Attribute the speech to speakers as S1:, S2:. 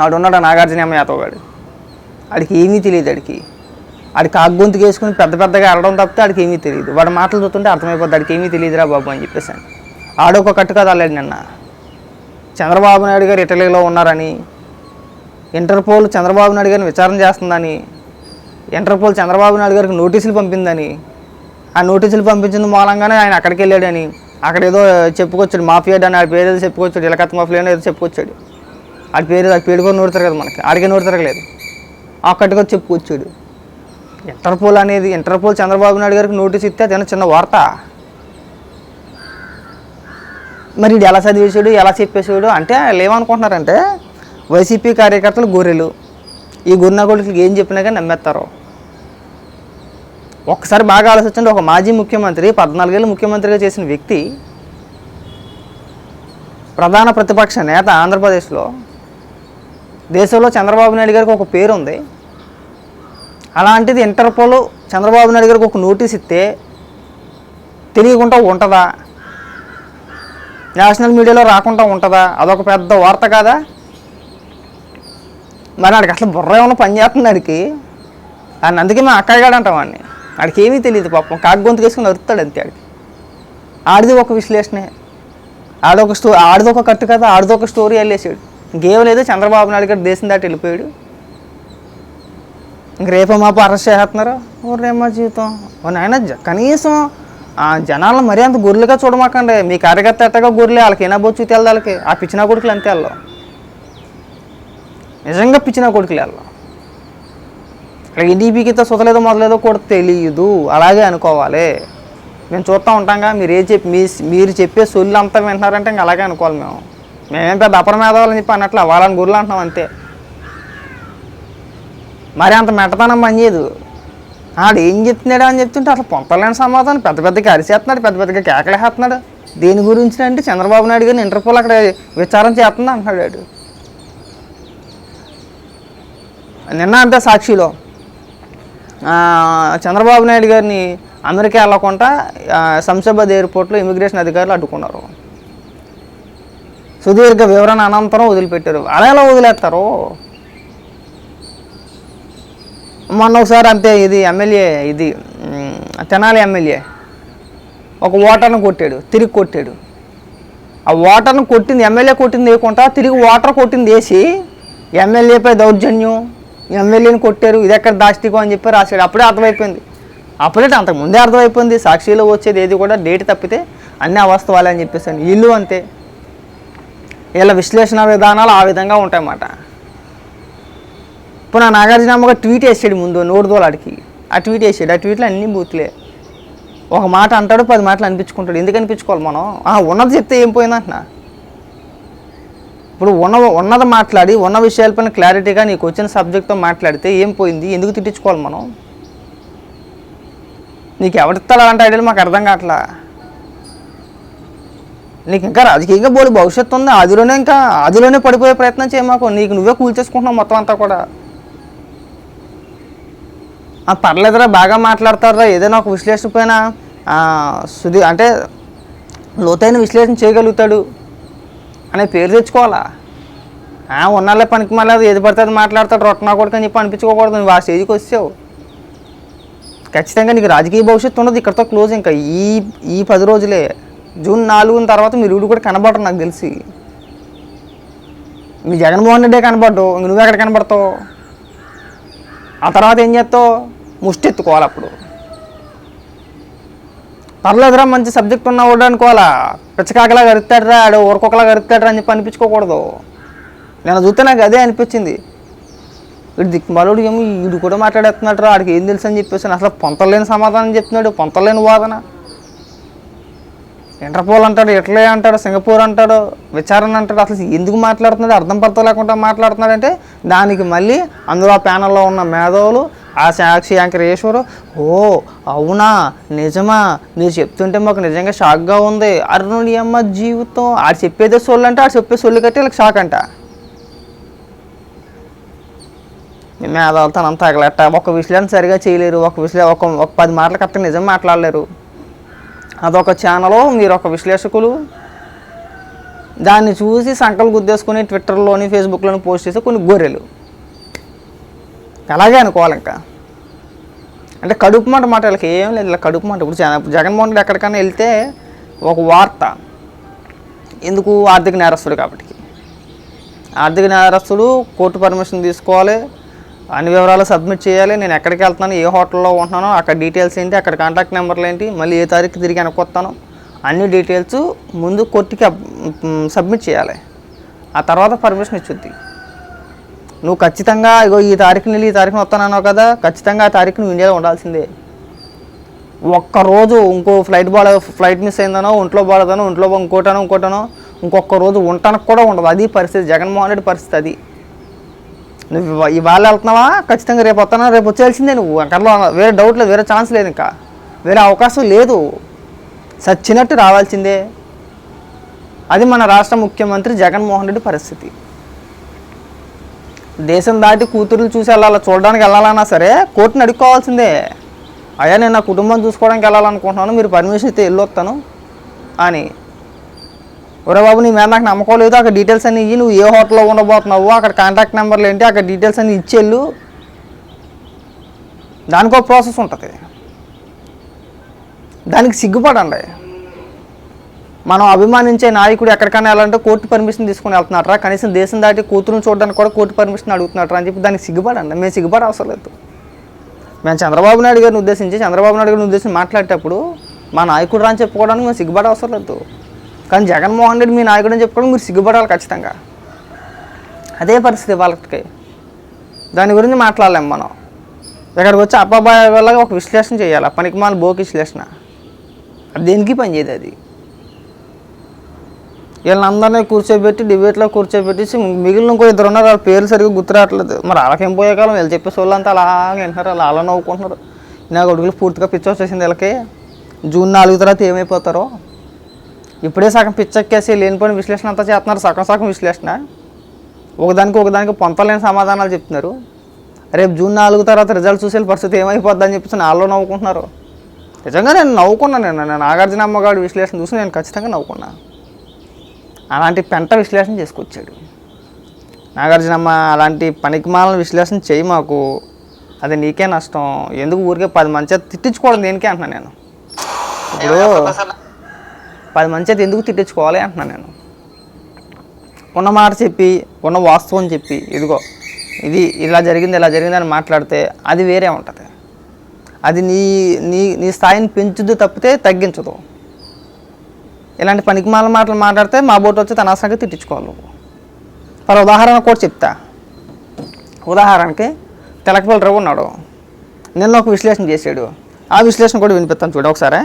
S1: ఆడు ఉన్నాడు నాగార్జున యాదవ్ గాడు. ఆడికి ఏమీ తెలియదు ఆడికి. ఆడి కాగ్గొంతుకు వేసుకుని పెద్ద పెద్దగా వెళ్ళడం తప్పితే ఆడికి ఏమీ తెలియదు. వాడి మాటలు చూస్తుంటే అర్థమైపోద్ది ఆడికి ఏమీ తెలియదురా బాబు అని చెప్పేసి ఆడొక కట్టు కదా అలాడు నిన్న. చంద్రబాబు నాయుడు గారు ఇటలీలో ఉన్నారని ఇంటర్పోల్ చంద్రబాబు నాయుడు గారిని విచారణ చేస్తుందని ఇంటర్పోల్ చంద్రబాబు నాయుడు గారికి నోటీసులు పంపిందని ఆ నోటీసులు పంపించిన మూలంగానే ఆయన అక్కడికి వెళ్ళాడని అక్కడ ఏదో చెప్పుకొచ్చాడు మాఫియా అని ఆడి పేరు ఏదో చెప్పుకొచ్చాడు ఇలకత్ మాఫియా ఏదో చెప్పుకొచ్చాడు. ఆడి పేరు ఆడి పేరు కూడా నూరుతారు కదా మనకి. ఆడికే నోరు తిరగలేదు అక్కడికి చెప్పుకొచ్చాడు ఇంటర్పోల్ అనేది ఇంటర్పోల్ చంద్రబాబు నాయుడు గారికి నోటీస్ ఇస్తే అదేనా చిన్న వార్త? మరి ఇది ఎలా చదివేసాడు ఎలా చెప్పేసాడు అంటే వాళ్ళు ఏమనుకుంటున్నారంటే వైసీపీ కార్యకర్తలు గొర్రెలు. ఈ గున్న ఏం చెప్పినా కానీ నమ్మేస్తారు. ఒక్కసారి బాగా ఆలోచించండి ఒక మాజీ ముఖ్యమంత్రి పద్నాలుగేళ్ళు ముఖ్యమంత్రిగా చేసిన వ్యక్తి ప్రధాన ప్రతిపక్ష నేత ఆంధ్రప్రదేశ్లో దేశంలో చంద్రబాబు నాయుడు గారికి ఒక పేరు ఉంది. అలాంటిది ఇంటర్పోల్ చంద్రబాబు నాయుడు గారికి ఒక నోటీస్ ఇస్తే తెలియకుండా ఉంటుందా? నేషనల్ మీడియాలో రాకుండా ఉంటుందా? అదొక పెద్ద వార్త కాదా? మరి ఆడికి అసలు బుర్ర ఏమైనా పనిచేస్తుంది ఆడికి? దాన్ని అందుకే మేము అక్కగాడు అంటాం వాడిని. ఆడికి ఏమీ తెలియదు పాపం. కాగ్గొంతు గొంతు వేసుకుని అరుతాడు అంతే ఆడికి. ఆడిది ఒక విశ్లేషణే. ఆడొక స్టో ఆడిది ఒక కట్టు కదా ఆడిది ఒక స్టోరీ వెళ్ళేసాడు ఇంకేం చంద్రబాబు నాయుడు గారు దేశం దాటి వెళ్ళిపోయాడు. ఇంక రేపు మాపు అరెస్ట్ చేస్తున్నారు? ఊరేమో జీవితం. ఓ నాయన జ- కనీసం ఆ జనాలను మరీ అంత గొర్రెలుగా చూడమాకండి. మీ కార్యకర్త ఎట్టగా గొర్రెలే వాళ్ళకి ఏనా బొచ్చు తెలదు వాళ్ళకి? ఆ పిచ్చిన కొడుకులు అంతే వాళ్ళు. నిజంగా పిచ్చిన కొడుకులు వాళ్ళు. ఇక్కడ ఎన్డీపీకితో సుతలేదో మొదలేదో కూడా తెలియదు అలాగే అనుకోవాలి. మేము చూస్తూ ఉంటాంగా మీరు ఏ చెప్పి మీ మీరు చెప్పే సొల్లు అంతా వింటున్నారంటే ఇంకా అలాగే అనుకోవాలి మేము. మేమేం పెద్ద అపరమేధాలని చెప్పి అన్నట్లు వాళ్ళని గుర్లు అంటున్నాం అంతే. మరి అంత మెట్టతనం పనిచేయదు ఆడు ఏం చెప్తున్నాడు అని చెప్తుంటే అసలు పొంతలేని సమాధానం. పెద్ద పెద్దగా అరిసేస్తున్నాడు పెద్ద పెద్దగా కేకలేస్తున్నాడు దేని గురించి అంటే చంద్రబాబు నాయుడు గారిని ఇంటర్పోల్ అక్కడ విచారం చేస్తుంది అంటున్నాడు వాడు. నిన్న అంతే సాక్షిలో. చంద్రబాబు నాయుడు గారిని అమెరికా వెళ్ళకుండా ఆ, శంషాబాద్ ఎయిర్పోర్ట్లో ఇమిగ్రేషన్ అధికారులు అడ్డుకున్నారు. సుదీర్ఘ వివరణ అనంతరం వదిలిపెట్టారు. అలా ఎలా వదిలేస్తారు? మొన్న ఒకసారి అంతే ఇది ఎమ్మెల్యే ఇది తెనాలి ఎమ్మెల్యే ఒక ఓటర్ను కొట్టాడు తిరిగి కొట్టాడు. ఆ ఓటర్ను కొట్టింది ఎమ్మెల్యే కొట్టింది వేయకుండా తిరిగి ఓటర్ కొట్టింది వేసి ఎమ్మెల్యేపై దౌర్జన్యం ఎమ్మెల్యేని కొట్టారు ఇది ఎక్కడ దాష్టికం అని చెప్పి రాశాడు. అప్పుడే అర్థమైపోయింది. అప్పుడే అంతకుముందే అర్థమైపోయింది. సాక్షిలో వచ్చేది ఏది కూడా డేట్ తప్పితే అన్ని అవాస్తవాలే అని చెప్పేసాను వీళ్ళు అంతే. వీళ్ళ విశ్లేషణ విధానాలు ఆ విధంగా ఉంటాయన్నమాట. ఇప్పుడు నా నాగార్జునమ్మ ఒక ట్వీట్ వేసాడు ముందు నోరుదోలాడికి ఆ ట్వీట్ వేసాడు ఆ ట్వీట్లు అన్ని బూత్లే. ఒక మాట అంటాడు పది మాటలు అనిపించుకుంటాడు. ఎందుకు అనిపించుకోవాలి మనం? ఆ, ఉన్నది చెప్తే ఏం పోయిందంటున్నా ఇప్పుడు ఉన్న ఉన్నది మాట్లాడి ఉన్న విషయాలపైన క్లారిటీగా నీకు వచ్చిన సబ్జెక్ట్తో మాట్లాడితే ఏం పోయింది? ఎందుకు తిట్టించుకోవాలి మనం? నీకు ఎవరిస్తాడు అలాంటి ఐడియాలు మాకు అర్థం కావట్లా? నీకు ఇంకా రాజకీయంగా బోడి భవిష్యత్తు ఉంది. అదిలోనే ఇంకా అదిలోనే పడిపోయే ప్రయత్నం చేయమాకు నీకు నువ్వే కూల్చేసుకుంటున్నావు మొత్తం అంతా కూడా. ఆ, పర్లేదురా బాగా మాట్లాడతారా ఏదైనా ఒక విశ్లేషణ పైన సుది అంటే లోతైన విశ్లేషణ చేయగలుగుతాడు అనే పేరు తెచ్చుకోవాలా? ఉన్నాళ్ళే పనికి మళ్ళీ ఏది పడితే అది మాట్లాడతాడు. రొట్టనా కొడుకు అని చెప్పి అనిపించుకోకూడదు నువ్వు ఆ స్టేజ్కి వచ్చావు ఖచ్చితంగా నీకు రాజకీయ భవిష్యత్తు ఉండదు. ఇక్కడతో క్లోజ్ ఇంకా ఈ ఈ పది రోజులే. జూన్ నాలుగున తర్వాత మీరు వీడు కూడా కనబడరు నాకు తెలిసి. మీ జగన్మోహన్ రెడ్డే కనబడ్డు ఇంక నువ్వు ఎక్కడ కనబడతావు? ఆ తర్వాత ఏం చేస్తావు? ముష్టి ఎత్తుకోవాలి అప్పుడు. పర్లేదురా మంచి సబ్జెక్ట్ ఉన్నవాడు అనుకోవాలా? పిచ్చకాకలా గరుతాడరా ఆడు ఊరకొకలా గరుతాడరా అని చెప్పి అనిపించుకోకూడదు. నేను చూస్తే నాకు అదే అనిపించింది. వీడు దిక్కుమాలుడు ఏమో వీడు కూడా మాట్లాడేస్తున్నాడు ఆడికి ఏం తెలుసు అని చెప్పేసి అసలు పొంతలేని సమాధానం చెప్తున్నాడు పొంతలేని వాదన. ఇంటర్పోల్ అంటాడు ఇటలీ అంటాడు సింగపూర్ అంటాడు విచారణ అంటాడు అసలు ఎందుకు మాట్లాడుతున్నాడు అర్థం పడతా లేకుండా మాట్లాడుతున్నాడంటే దానికి మళ్ళీ అందులో ఆ ప్యానల్లో ఉన్న మేధావులు ఆ సాక్షి యాంకర్ ఈశ్వరు ఓ అవునా నిజమా మీరు చెప్తుంటే మాకు నిజంగా షాక్గా ఉంది. అరుణుడి అమ్మ జీవితం ఆడు చెప్పేదే సొల్లు అంటే ఆడు చెప్పే సొల్లు కట్టి వీళ్ళకి షాక్ అంట. మేధావులతో అంతా తగలట్ట ఒక విషయాన్ని సరిగా చేయలేరు ఒక విషయం ఒక ఒక పది మాటలు కరెక్ట్గా నిజం మాట్లాడలేరు. అదొక ఛానల్ మీరు ఒక విశ్లేషకులు. దాన్ని చూసి సంకలు గుద్దేసుకుని ట్విట్టర్లోని ఫేస్బుక్లోని పోస్ట్ చేసే కొన్ని గొర్రెలు. అలాగే అనుకోవాలి ఇంకా. అంటే కడుపు మాట మాట వీళ్ళకి ఏం లేదు ఇలా కడుపు మాట. ఇప్పుడు జగన్- జగన్మోహన్ రెడ్డి ఎక్కడికైనా వెళ్తే ఒక వార్త. ఎందుకు? ఆర్థిక నేరస్తుడు కాబట్టి. ఆర్థిక నేరస్తుడు కోర్టు పర్మిషన్ తీసుకోవాలి. అన్ని వివరాలు సబ్మిట్ చేయాలి. నేను ఎక్కడికి వెళ్తున్నాను ఏ హోటల్లో ఉంటున్నానో అక్కడ డీటెయిల్స్ ఏంటి అక్కడ కాంటాక్ట్ నెంబర్లు ఏంటి మళ్ళీ ఏ తారీఖు తిరిగి వెనకొస్తాను అన్ని డీటెయిల్స్ ముందు కోర్టుకి సబ్మిట్ చేయాలి. ఆ తర్వాత పర్మిషన్ ఇచ్చుద్ది. నువ్వు ఖచ్చితంగా ఇగో ఈ తారీఖుని ఈ తారీఖున వస్తానన్నావు కదా ఖచ్చితంగా ఆ తారీఖు నువ్వు ఇండియాలో ఉండాల్సిందే. ఒక్కరోజు ఇంకో ఫ్లైట్ బాడ ఫ్లైట్ మిస్ అయిందనో ఒంట్లో బాడదనో ఒంట్లో ఇంకోటనో ఇంకోటనో ఇంకొక రోజు ఉండటానికి కూడా ఉండదు. అది పరిస్థితి. జగన్మోహన్ రెడ్డి పరిస్థితి అది. నువ్వు ఇవాళ వెళ్తున్నావా? ఖచ్చితంగా రేపు వస్తానా? రేపు వచ్చేయాల్సిందే నువ్వు. అక్కడలో వేరే డౌట్ లేదు వేరే ఛాన్స్ లేదు ఇంకా. వేరే అవకాశం లేదు. సచ్చినట్టు రావాల్సిందే. అది మన రాష్ట్ర ముఖ్యమంత్రి జగన్మోహన్ రెడ్డి పరిస్థితి. దేశం దాటి కూతుర్లు చూసి వెళ్ళాలి? చూడడానికి వెళ్ళాలన్నా సరే కోర్టుని అడుక్కోవాల్సిందే. అయ్యా నేను నా కుటుంబం చూసుకోవడానికి వెళ్ళాలనుకుంటున్నాను. మీరు పర్మిషన్ ఇస్తే వెళ్ళొస్తాను అని. ఒరే బాబు నీ మీద నాకు నమ్మకం లేదు అక్కడ డీటెయిల్స్ అన్ని ఇయ్యి నువ్వు ఏ హోటల్లో ఉండబోతున్నావు అక్కడ కాంటాక్ట్ నెంబర్లు ఏంటి అక్కడ డీటెయిల్స్ అన్నీ ఇచ్చేళ్ళు దానికి ఒక ప్రాసెస్ ఉంటుంది. దానికి సిగ్గుపడండి. మనం అభిమానించే నాయకుడు ఎక్కడికైనా వెళ్ళాలంటే కోర్టు పర్మిషన్ తీసుకుని వెళ్తున్నారా కనీసం దేశం దాటి కూతురుని చూడడానికి కూడా కోర్టు పర్మిషన్ అడుగుతున్నారా అని చెప్పి దానికి సిగ్గుపడండి. మేము సిగ్గుపడ అవసరం లేదు. మేము చంద్రబాబు నాయుడు గారిని ఉద్దేశించి చంద్రబాబు నాయుడు గారిని ఉద్దేశించి మాట్లాడేటప్పుడు మా నాయకుడు రా అని చెప్పుకోవడానికి మేము సిగ్గుపడ అవసరం లేదు. కానీ జగన్మోహన్ రెడ్డి మీ నాయకుడు అని చెప్పుకోవడం మీరు సిగ్గుపడాలి ఖచ్చితంగా. అదే పరిస్థితి వాళ్ళకి. దాని గురించి మాట్లాడలేము మనం. ఇక్కడికి వచ్చి అబ్బాబాయి వల్ల ఒక విశ్లేషణ చేయాలి? పనికి మాల బోకి విశ్లేషణ. అది దేనికి పనిచేయదు అది? వీళ్ళందరినీ కూర్చోబెట్టి డిబేట్లో కూర్చోబెట్టేసి మిగిలిన ఇంకో ఇద్దరు ఉన్నారు వాళ్ళ పేర్లు సరిగ్గా గుర్తు రావట్లేదు. మరి వాళ్ళకేం పోయే కాలం? వీళ్ళు చెప్పేసి వాళ్ళంతా అలాగే వింటున్నారు వాళ్ళు అలా నవ్వుకుంటున్నారు. నా కొడుకులు పూర్తిగా పిచ్చి వచ్చేసింది వీళ్ళకి. జూన్ నాలుగు తర్వాత ఏమైపోతారో? ఇప్పుడే సగం పిచ్చెక్కేసి లేనిపోయిన విశ్లేషణ అంతా చేస్తున్నారు. సగం సగం విశ్లేషణ. ఒకదానికి ఒకదానికి పొంతలేని సమాధానాలు చెప్తున్నారు. రేపు జూన్ నాలుగు తర్వాత రిజల్ట్ చూసే పరిస్థితి ఏమైపోద్ది అని చెప్పేసి నాలో నవ్వుకుంటున్నారు. నిజంగా నేను నవ్వుకున్నాను నేను. నేను నాగార్జున అమ్మగారి విశ్లేషణ చూసి నేను ఖచ్చితంగా నవ్వుకున్నా. అలాంటి పెంట విశ్లేషణ చేసుకొచ్చాడు. నాగార్జునమ్మ అలాంటి పనికిమాలను విశ్లేషణ చేయి మాకు. అది నీకే నష్టం. ఎందుకు ఊరికే పది మంచి తిట్టించుకోవడం దేనికే అంటున్నాను నేను. ఇప్పుడు పది మంచి ఎందుకు తిట్టించుకోవాలి అంటున్నాను నేను. ఉన్న మాట చెప్పి ఉన్న వాస్తవం చెప్పి ఇదిగో ఇది ఇలా జరిగింది ఇలా జరిగింది అని మాట్లాడితే అది వేరే ఉంటుంది. అది నీ నీ నీ స్థాయిని పెంచుద్దు తప్పితే తగ్గించదు. ఇలాంటి పనికిమాల మాటలు మాట్లాడితే మా బోటు వచ్చి తన సంగతి తిట్టించుకోవాలి నువ్వు. మరి ఉదాహరణ కూడా చెప్తా. ఉదాహరణకి తెలకపల్లి రవి ఉన్నాడు. నిన్న ఒక విశ్లేషణ చేశాడు. ఆ విశ్లేషణ కూడా వినిపిస్తాను చూడు ఒకసారి.